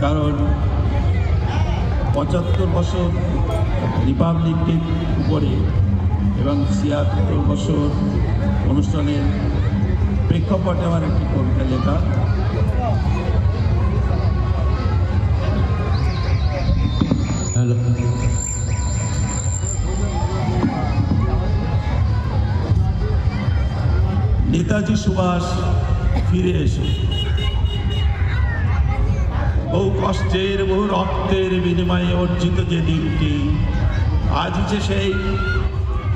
কারণ পঁচাত্তর বছর রিপাবলিক ডে উপরে এবং ছিয়াত্তর বছর অনুষ্ঠানের প্রেক্ষাপটে আমার একটি কবিতা লেখা। নেতাজি সুভাষ ফিরে এসে। বহু কষ্টের বহু রক্তের বিনিময়ে অর্জিত যে দিনটি, আজ যে সেই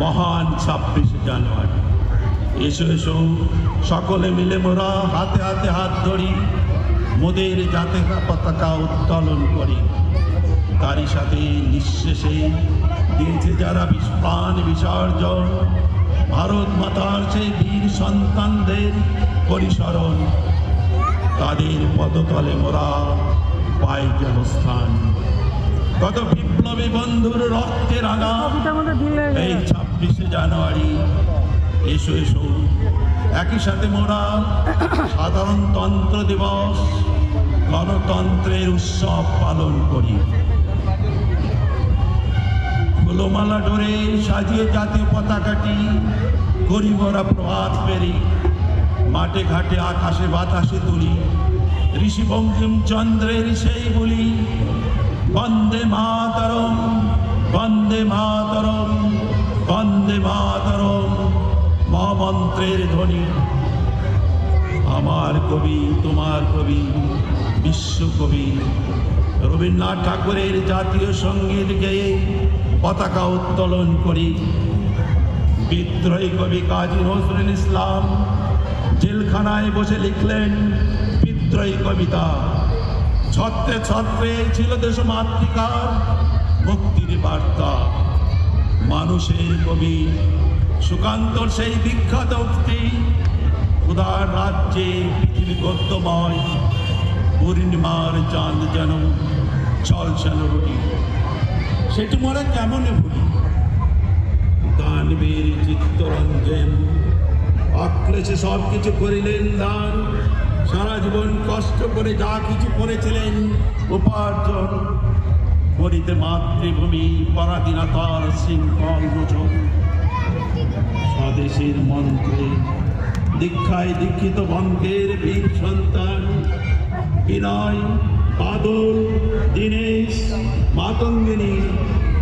মহান ছাব্বিশে জানুয়ারি। এসো এসো, সকলে মিলে মোরা হাতে হাতে হাত ধরি, মোদের জাতে পতাকা উত্তোলন করি। তারই সাথে নিঃশেষে দিয়েছে যারা প্রাণ বিসর্জন, ভারত মাতার সেই বীর সন্তানদের পরিসরণ। তাদের পদতলে মোরা পাই যেন স্থান কত বিপ্লবী বন্ধুর রক্তের দিলে এই ছাব্বিশে জানুয়ারি। এসো এসো। একই সাথে মোরা সাধারণতন্ত্র দিবস গণতন্ত্রের উৎসব পালন করি। ফুলমালা ডোরে সাজিয়ে জাতীয় পতাকাটি করি মোরা প্রভাত পেরি মাঠে ঘাটে আকাশে বাতাসে তুলি। ঋষি বঙ্কিম চন্দ্রের সেই বলি, বন্দে মাতরম বন্দে মাতরম বন্দে মাতরম মহামন্ত্রের ধ্বনি। আমার কবি, তোমার কবি বিশ্বকবি রবীন্দ্রনাথ ঠাকুরের জাতীয় সংগীত গেয়ে পতাকা উত্তোলন করি। বিদ্রোহী কবি কাজী নজরুল ইসলাম জেলখানায় বসে লিখলেন বিদ্রোহী কবিতা। ছত্রে ছত্রে ছিল দেশ মাতৃকার মুক্তির বার্তা। মানুষের কবি সুকান্তর সেই বিখ্যাত উক্তি, উদার রাজ্যে পৃথিবী গদ্যময়, পূর্ণিমার চাঁদ যেন চলছেন রুটি। সেটি মনে কেমন ভুলি? দানবীর চিত্তরঞ্জন, অক্লেশে সব কিছু করিলেন দান সারা জীবন কষ্ট করে যা কিছু করেছিলেন, উপার্জন করিতে মাতৃভূমি, পরাধীনতার শৃঙ্খল মোচন স্বদেশের মন্ত্রে, দীক্ষায় দীক্ষিত বঙ্গের বীর সন্তান, বিনয়, বাদল, দীনেশ, মাতঙ্গিনী,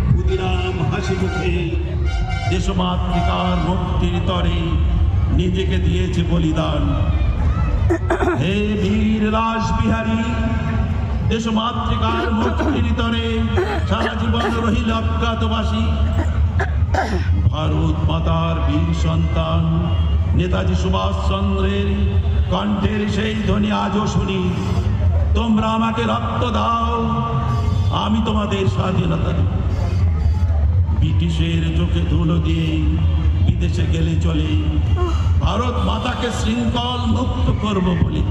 ক্ষুদিরাম হাসি মুখে দেশমাতৃকার মুক্তির তরে নিজেকে দিয়েছে বলিদান। হে বীর রাসবিহারী, দেশমাতৃকার মুক্তির তরে সারা জীবন রহিল অজ্ঞাতবাসী। ভারত মাতার বীর সন্তান, নেতাজি সুভাষ চন্দ্রের কণ্ঠের সেই ধ্বনি আজও শুনি। তোমরা আমাকে রক্ত দাও, আমি তোমাদের স্বাধীনতা দেব। ব্রিটিশের চোখে ধুলো দিয়ে বিদেশে গেলে চলে। ভারত মাতাকে শৃঙ্খল মুক্ত করব বলে।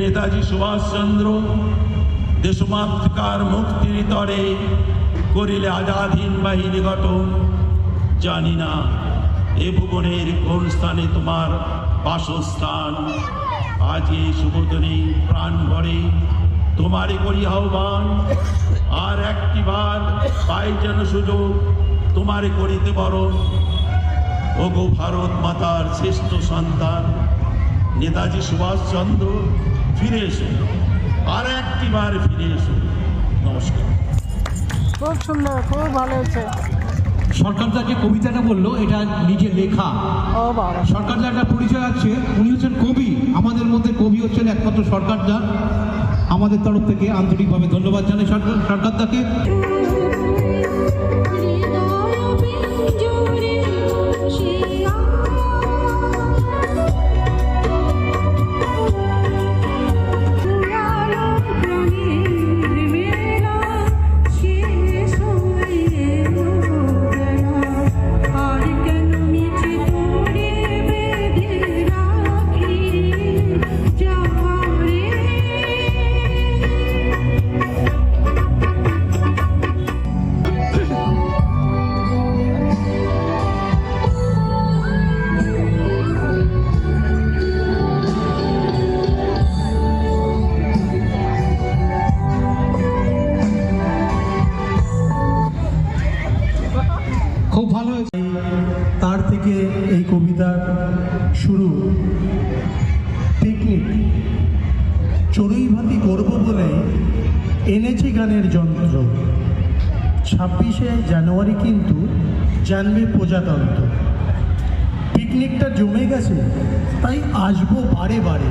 নেতাজি সুভাষচন্দ্র দেশমাতৃকার মুক্তির তরে করিলে আজাদহীন বাহিনী গঠন। জানি না, এ ভুবনের কোন স্থানে তোমার বাসস্থান। আজ এই শুভদিনে প্রাণ ভরে তোমারই করি আহ্বান। আর একটি বার পাই যেন সুযোগ তোমারে করিতে বরণ ওগো ভারত মাতার শ্রেষ্ঠ সন্তান, নেতাজি সুভাষচন্দ্র, ফিরে এসো। আর একটি বার ফিরে এসো। নমস্কার। খুব সুন্দর, খুব ভালো হয়েছে। সরকারদা যে কবিতাটা বলল এটা নিজে লেখা। ও বাবা। সরকারদার একটা পরিচয় আছে উনি হচ্ছেন কবি। আমাদের মধ্যে কবি হচ্ছেন একমাত্র সরকারদার আমাদের তরফ থেকে আন্তরিকভাবে ধন্যবাদ জানাই সরকার সরকারদাকে হৃদয় খুব ভালো হয়েছে। তার থেকে এই কবিতার শুরু। পিকনিক। চড়ুইভাতি করব বলে এনেছি গানের যন্ত্র। ছাব্বিশে জানুয়ারি কিন্তু জানবে প্রজাতন্ত্র। পিকনিকটা জমে গেছে, তাই আসব বারে বারে।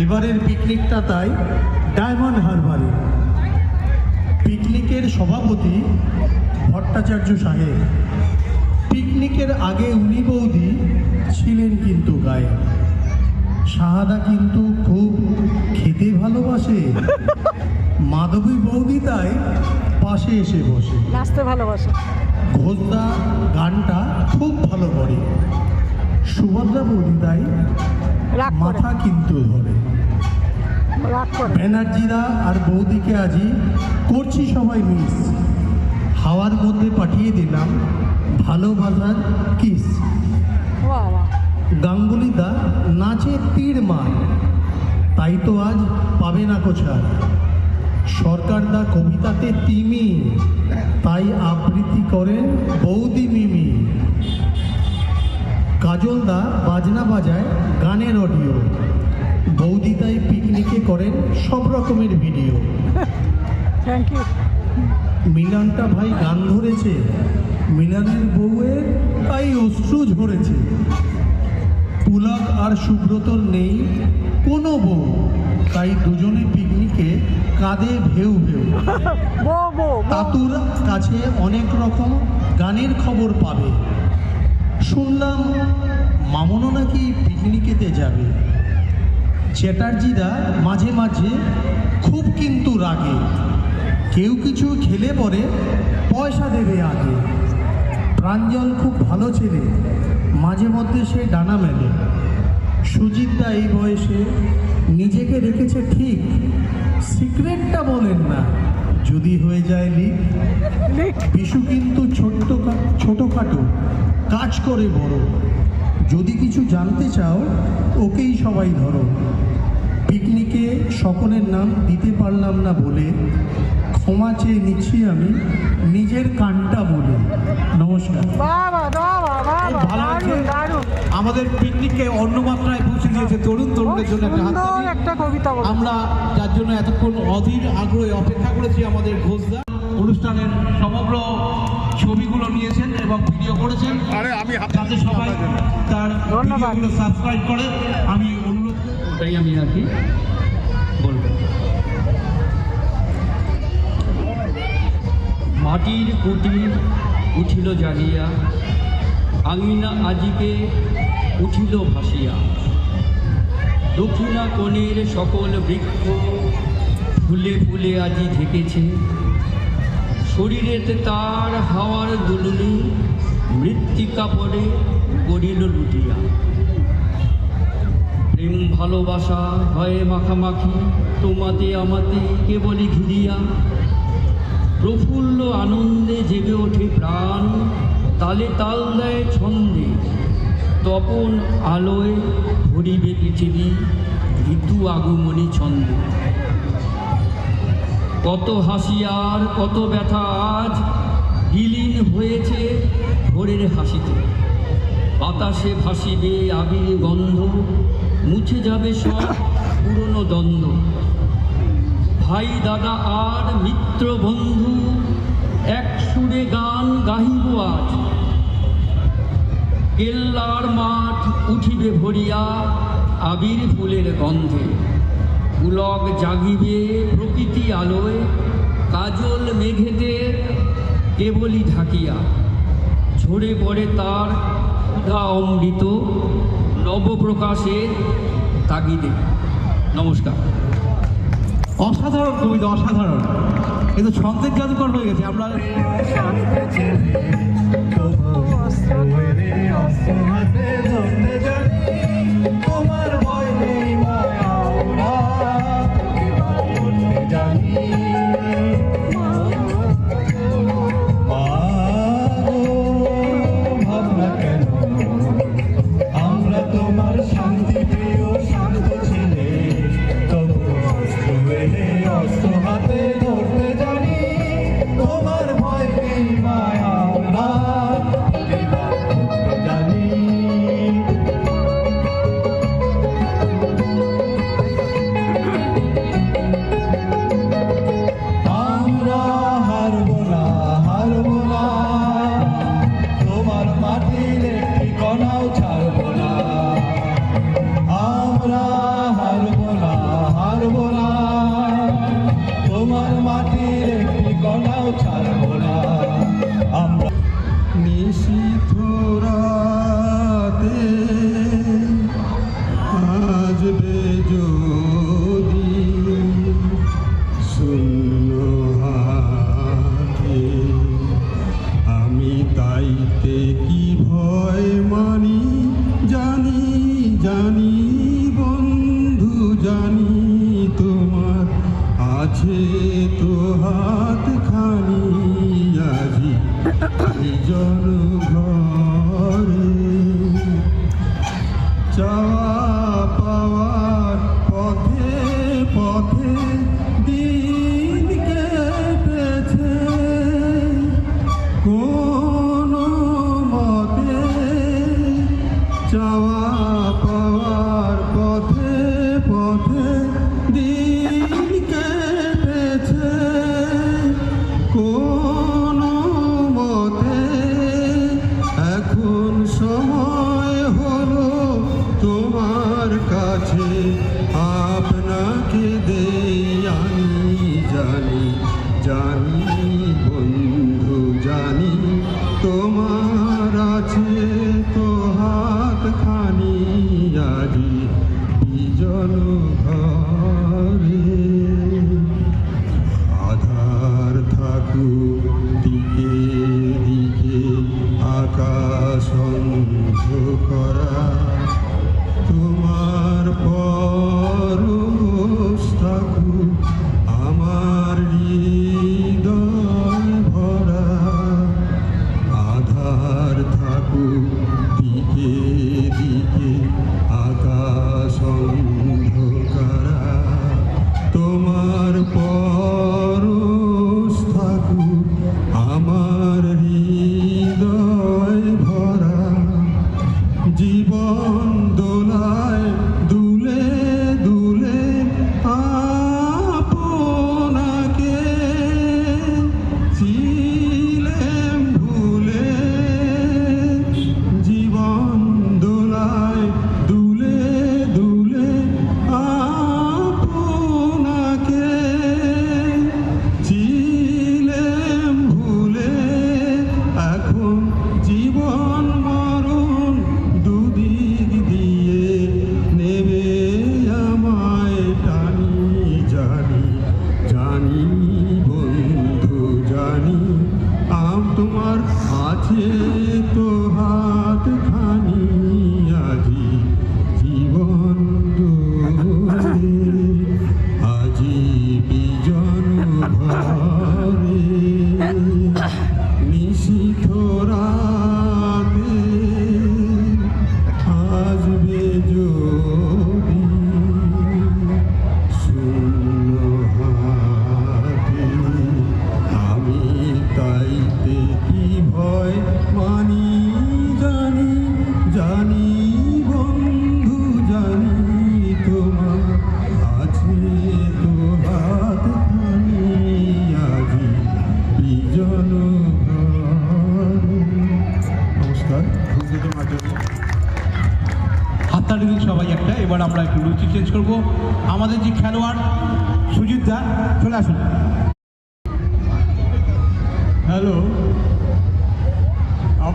এবারের পিকনিকটা তাই ডায়মন্ড হারবারে। পিকনিকের সভাপতি ভট্টাচার্য সাহেব পিকনিকের আগে উনি বৌদি ছিলেন কিন্তু গায়ে শাহাদা কিন্তু খুব খেতে ভালোবাসে। মাধবী বৌদি তাই পাশে এসে বসে। নাচতে ভালোবাসে। ঘোষদা গানটা খুব ভালো করে। সুভদ্রা বৌদি তাই মাথা কিন্তু ধরে। ব্যানার্জিরা আর বৌদিকে আজই করছি সবাই মিস। হাওয়ার মধ্যে পাঠিয়ে দিলাম ভালোবাসার কিস। গাঙ্গুলি দা নাচে তীর মার। তাই তো আজ পাবে না কোছার। সরকার দা কবিতাতে তিমি তাই আবৃত্তি করেন বৌদি মিমি। কাজল দা বাজনা বাজায় গানের অডিও। বৌদি তাই পিকনিকে করেন সব রকমের ভিডিও। থ্যাংক ইউ মিলনটা ভাই গান ধরেছে। মিলনের বউয়ের তাই অশ্রু ঝরেছে। পুলক আর সুব্রতর নেই কোনো বউ। তাই দুজনে পিকনিকে কাঁদে ভেউ ভেউ। তাতুর কাছে অনেক রকম গানের খবর পাবে। শুনলাম মামনও নাকি পিকনিকেতে যাবে। চ্যাটার্জিরা মাঝে মাঝে খুব কিন্তু রাগে। কেউ কিছু খেলে পরে পয়সা দেবে আগে। প্রাঞ্জল খুব ভালো ছেলে। মাঝে মধ্যে সে ডানা মেলে। সুজিতদা এই বয়সে নিজেকে রেখেছে ঠিক। সিক্রেটটা বলেন না। যদি হয়ে যায় লিক। বিশু কিন্তু ছোট্ট ছোটোখাটো। কাজ করে বড়। যদি কিছু জানতে চাও, ওকেই সবাই ধরো। পিকনিকে সকলের নাম দিতে পারলাম না বলে ক্ষমা চেয়ে নিচ্ছি আমি নিজের কানটা বলে নমস্কার। আমাদের পিকনিককে অন্য মাত্রায় পৌঁছে দিয়েছে তরুণ খুব তরুণদের জন্য একটা কবিতা আমরা যার জন্য এতক্ষণ অধীর আগ্রহে অপেক্ষা করেছি আমাদের ঘোষদা। অনুষ্ঠানের সমগ্র ছবিগুলো নিয়েছেন এবং ভিডিও করেছেন। আরে আমি যাতে সবাই তার ভিডিওগুলো সাবস্ক্রাইব করে। আমি অনুরোধ করব। ওটাই আমি আর কি। মাটির কুটির উঠিল জাগিয়া, আঙিনা আজিকে উঠিল ভাসিয়া। দক্ষিণা কোণের সকল বৃক্ষ ফুলে ফুলে আজি ঢেকেছে। শরীরেতে তার হাওয়ার দুলুনি মৃত্তিকা পরে করিল লুটিয়া। প্রেম ভালোবাসা হয় মাখামাখি, তোমাতে আমাতে কেবলই ঘিরিয়া। প্রফুল্ল আনন্দে জেগে ওঠে প্রাণ, তালে তাল দেয় ছন্দে। তপন আলোয় ভরিবে পৃথিবী, ঋতু আগমনী ছন্দে। কত হাসি আর কত ব্যথা আজ, বিলীন হয়েছে ভোরের হাসিতে। বাতাসে ভাসিবে আবির গন্ধ, মুছে যাবে সব পুরনো দ্বন্দ্ব। ভাই দাদা আর মিত্র বন্ধু, এক সুরে গান গাহিব আজ। কেল্লার মাঠ উঠিবে ভরিয়া আবির ফুলের গন্ধে। পুলক জাগিবে প্রকৃতি আলোয়, কাজল মেঘেতে কেবলই ঢাকিয়া। ঝরে পড়ে তার ক্ষুধা অমৃত নবপ্রকাশের তাগিদে। নমস্কার। অসাধারণ কবিতা অসাধারণ কিন্তু ছন্দের জাদুকর হয়ে গেছে আমরা আমরা মাটির ঠিকনাও তো হাত খানি আজি জন ঘরে চাওয়া তোমার কাছে আপনাকে দেই আমি জানি জানি বন্ধু, জানি তোমার আছে তো হাত খানি আজি বিজন ঘরে। আধার থাকুক আসবে যদি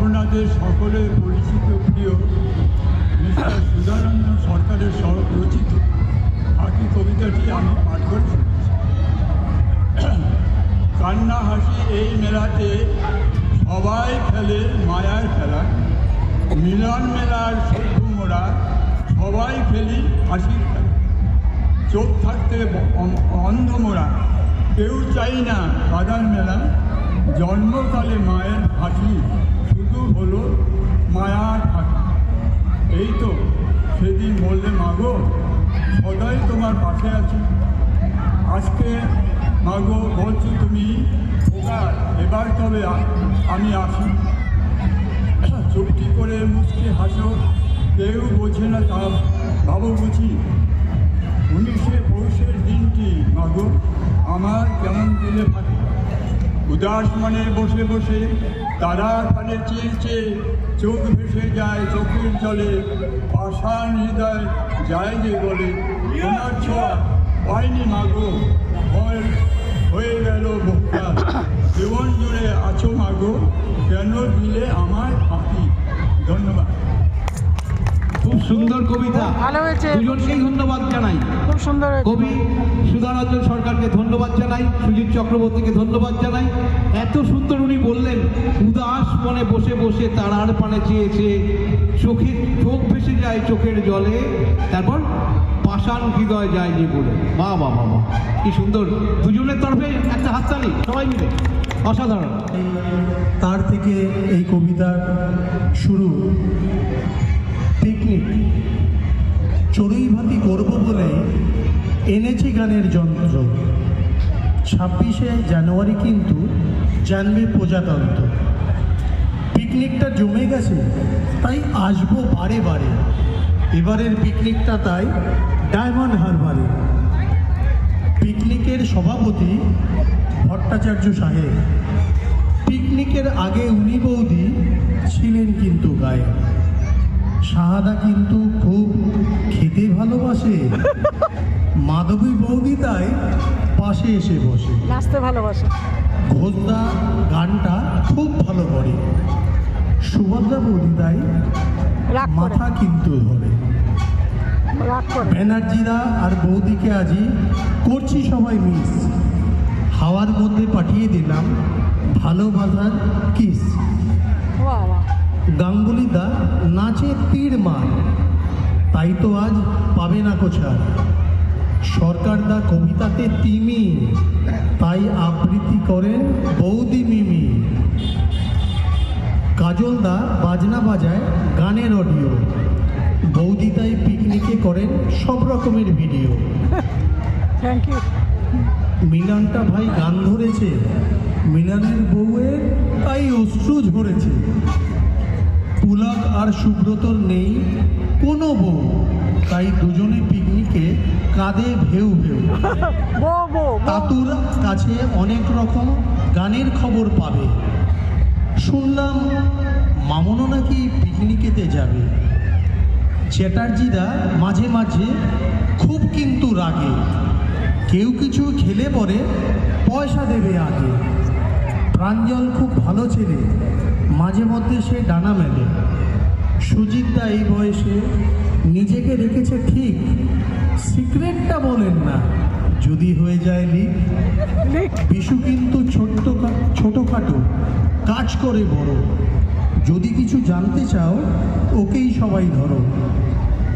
আপনাদের সকলের পরিচিত প্রিয়, মিস্টার সুধারঞ্জন সরকারের সড়ক রচিত বাকি কবিতাটি আমি পাঠ করে কান্না হাসি এই মেলাতে সবাই খেলে মায়ার খেলা। মিলন মেলার সভ্য মোড়া, সবাই খেলি হাসির খেলা। চোখ থাকতে ব- অন্ধ মোড়া, কেউ চাই না কাদার মেলা। জন্মকালে মায়ের হাসি। হলো মায়ার হাসি এই তো সেদিন বললে, মাগো, সদাই তোমার পাশে আছি। আজকে, মাগো, বলছো তুমি ওকা এবার তবে আমি আসি। চুপটি করে মুচকে হাসো, কেউ বোঝে না তা ভাবো বুঝি উনিশে পৌষের দিনটি, মাগো, আমার কেমন দিলে ফাঁকি উদাস মনে বসে বসে তারার ওখানে চেয়েছে চেয়ে চোখ ভেসে যায় চোখের জলে। পাষাণ হৃদয় যায় যে বলে, তোমার ছোঁয়া পাইনি মাগো ভয় হয়ে গেল ভোক্তা জীবন জুড়ে আছো মাগো কেন দিলে আমার ফাঁকি ধন্যবাদ। সুন্দর কবিতা। ভালো হয়েছে। দুজনকেই ধন্যবাদ জানাই। খুব সুন্দর কবি সুধারঞ্জন সরকারকে ধন্যবাদ জানাই সুজিত চক্রবর্তীকে ধন্যবাদ জানাই। এত সুন্দর উনি বললেন উদাস মনে বসে বসে তারার পানে চেয়েছে চোখে চোখ ভেসে যায় চোখের জলে তারপর পাষাণ হৃদয় যায় যে বলে। বাহ বাহ বাহ বাহ কি সুন্দর। দুজনের তরফে একটা হাততালি সবাই মিলে। অসাধারণ। তার থেকে এই কবিতার শুরু পিকনিক চড়ুই ভাতি করব বলে এনেছি গানের যন্ত্র। ছাব্বিশে জানুয়ারি কিন্তু জানবে প্রজাতন্ত্র। পিকনিকটা জমে গেছে, তাই আসব বারে বারে। এবারের পিকনিকটা তাই ডায়মন্ড হারবারে। পিকনিকের সভাপতি ভট্টাচার্য সাহেব। পিকনিকের আগে উনি বৌদি ছিলেন কিন্তু গায়ে শাহাদা কিন্তু খুব খেতে ভালোবাসে। মাধবী বৌদি তাই পাশে এসে বসে। নাচতে ভালোবাসে। ঘোষদা গানটা খুব ভালো করে। সুভদ্রা বৌদি তাই মাথা কিন্তু ধরে। ব্যানার্জিরা আর বৌদিকে আজই করছি সবাই মিস। হাওয়ার মধ্যে পাঠিয়ে দিলাম ভালোবাসার কিস। বাহ গাঙ্গুলি দা নাচে তীর মার। তাই তো আজ পাবে না কোছার। সরকার দা কবিতাতে তিমি তাই আবৃত্তি করেন বৌদি মিমি। কাজল দা বাজনা বাজায় গানের অডিও। বৌদি তাই পিকনিকে করেন সব রকমের ভিডিও। থ্যাংক ইউ মিলানটা ভাই গান ধরেছে মিলানের বউয়ের তাই অশ্রু ঝরেছে। পুলক আর সুব্রতর নেই কোনো বউ। তাই দুজনে পিকনিকে কাঁদে ভেউ ভেউ। তাতুর কাছে অনেক রকম গানের খবর পাবে। শুনলাম মামনও নাকি পিকনিকেতে যাবে। চ্যাটার্জিদা মাঝে মাঝে খুব কিন্তু রাগে। কেউ কিছু খেলে পরে পয়সা দেবে আগে। প্রাঞ্জল খুব ভালো ছেলে। মাঝে মধ্যে সে ডানা মেলে। সুজিতদা এই বয়সে নিজেকে রেখেছে ঠিক। সিক্রেটটা বলেন না, যদি হয়ে যায় লিক। বিশু কিন্তু ছোট্ট ছোটোখাটো, কাজ করে বড়। যদি কিছু জানতে চাও, ওকেই সবাই ধরো।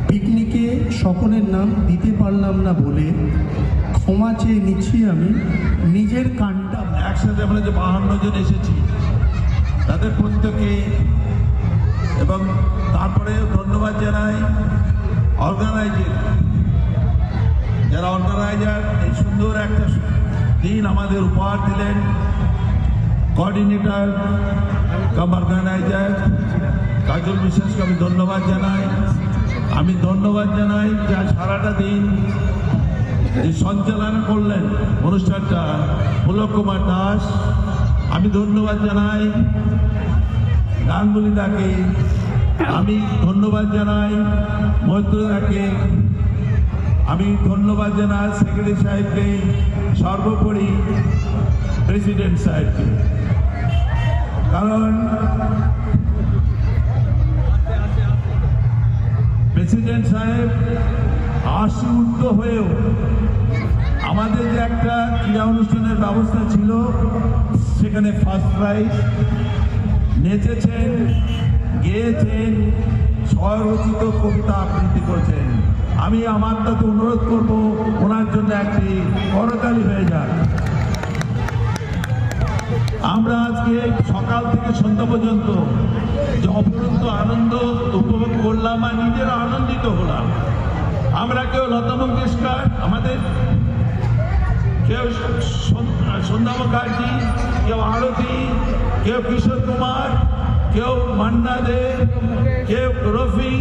পিকনিকে সকলের নাম দিতে পারলাম না বলে ক্ষমা চেয়ে নিচ্ছি আমি। নিজের কানটা একসাথে আমরা যে বাহান্ন জন এসেছি তাদের প্রত্যেকে এবং তারপরে ধন্যবাদ জানাই অর্গানাইজার। যারা অর্গানাইজার, এই সুন্দর একটা দিন আমাদের উপহার দিলেন। কোঅর্ডিনেটর কাম অর্গানাইজার কাজল বিশ্বাসকে আমি ধন্যবাদ জানাই। আমি ধন্যবাদ জানাই যা সারাটা দিন সঞ্চালনা করলেন অনুষ্ঠানটা। পুলক কুমার দাস আমি ধন্যবাদ জানাই গাঙ্গুলি দাকে আমি ধন্যবাদ জানাই মৈত্রদাকে। আমি ধন্যবাদ জানাই সেক্রেটারি সাহেবকে, সর্বোপরি প্রেসিডেন্ট সাহেবকে। কারণ প্রেসিডেন্ট সাহেব আশি ঊর্ধ্ব হয়েও আমাদের যে একটা ক্রীড়া অনুষ্ঠানের ব্যবস্থা ছিল সেখানে ফার্স্ট প্রাইজ নেচেছেন, গেয়েছেন, স্বরচিত কবিতা আবৃত্তি করেছেন। আমি আমার তাতে অনুরোধ করব, ওনার জন্য একটি করতালি হয়ে যাক। আমরা আজকে সকাল থেকে সন্ধ্যা পর্যন্ত যে অপরন্ত আনন্দ উপভোগ করলাম আর নিজেরা আনন্দিত হলাম। আমরা কেউ লতা মঙ্গেশকর, আমাদের কেউ সন্ধ্যা মুখার্জি কেউ আরতি, কেউ কিশোর কুমার, কেউ মান্না দে, কেউ রফি,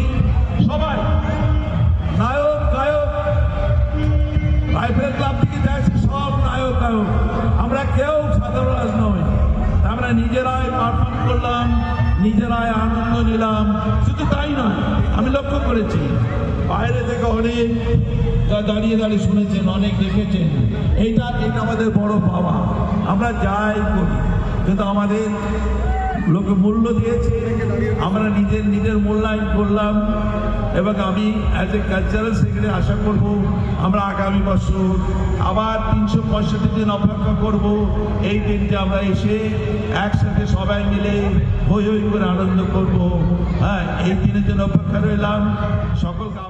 সবাই। নায়ক, গায়ক। রাইফেল ক্লাব থেকে যাচ্ছে সব নায়ক, গায়ক। আমরা কেউ সাধারণ রাজ নয় আমরা নিজেরাই পারফর্ম করলাম, নিজেরাই আনন্দ নিলাম। শুধু তাই নয়, আমি লক্ষ্য করেছি। বাইরে থেকে অনেক দাঁড়িয়ে দাঁড়িয়ে শুনেছেন, অনেক দেখেছেন। এইটা এটা আমাদের বড় পাওয়া। আমরা যাই করি। কিন্তু আমাদের লোকে মূল্য দিয়েছে। আমরা নিজের নিজের মূল্যায়ন করলাম। এবং আমি অ্যাজ এ কালচারাল সেক্রেটারি আশা করব, আমরা আগামী বছর আবার তিনশো পঁয়ষট্টি দিন অপেক্ষা করব। এই দিনটা আমরা এসে একসাথে সবাই মিলে হই হই করে আনন্দ করব। হ্যাঁ এই দিনের জন্য অপেক্ষা রইলাম। সকলকে